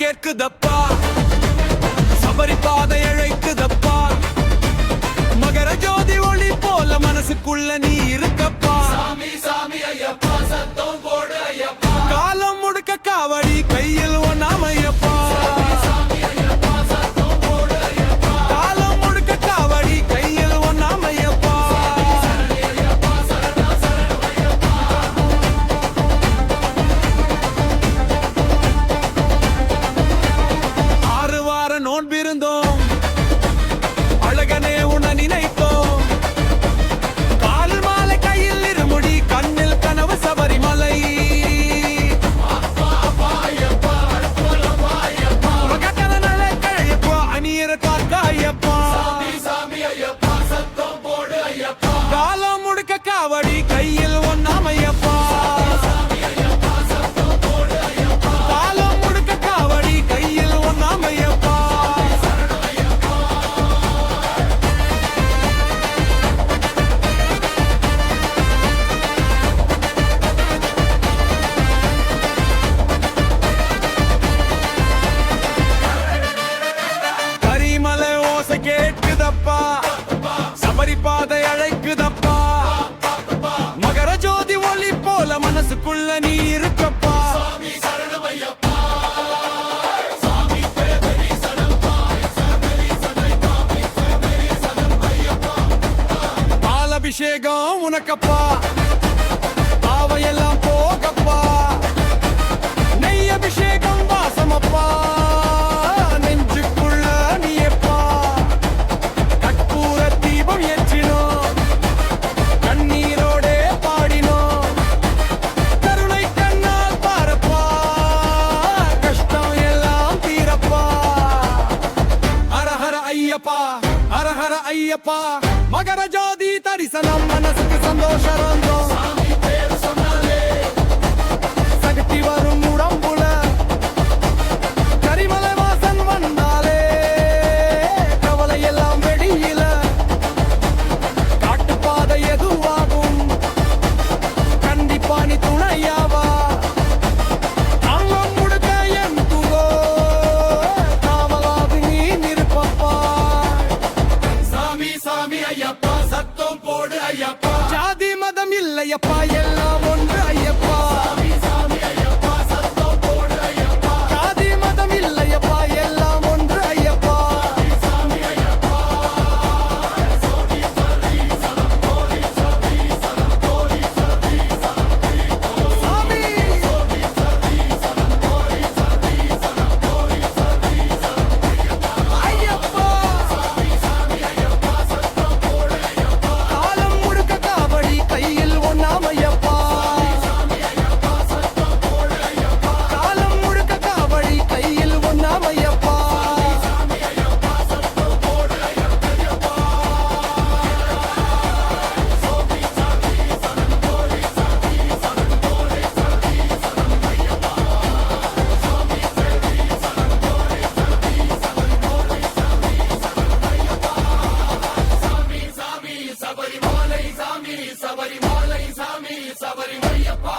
கேட்குதப்பா எனக்குள்ள நீ இருக்கப்பா. அபிஷேகம் உனக்கப்பா. பாவையெல்லாம் போகப்பா. நெய் அபிஷேகம் வாசமப்பா. ஐயப்பா மகர ஜோதி தரிசனம் மனசுக்கு சந்தோஷம் சக்தி வரும் உடம்புல கரிமலை வாசன் வந்தாலே கவலை எல்லாம் வெளியில. காட்டுப்பாதை எதுவாகும்? கண்டிப்பா நீ துணையா? இல்லையப்பா எல்லாம் ஒன்றாய் சாமி சபரி மாலை சாமி சபரி மையப்பா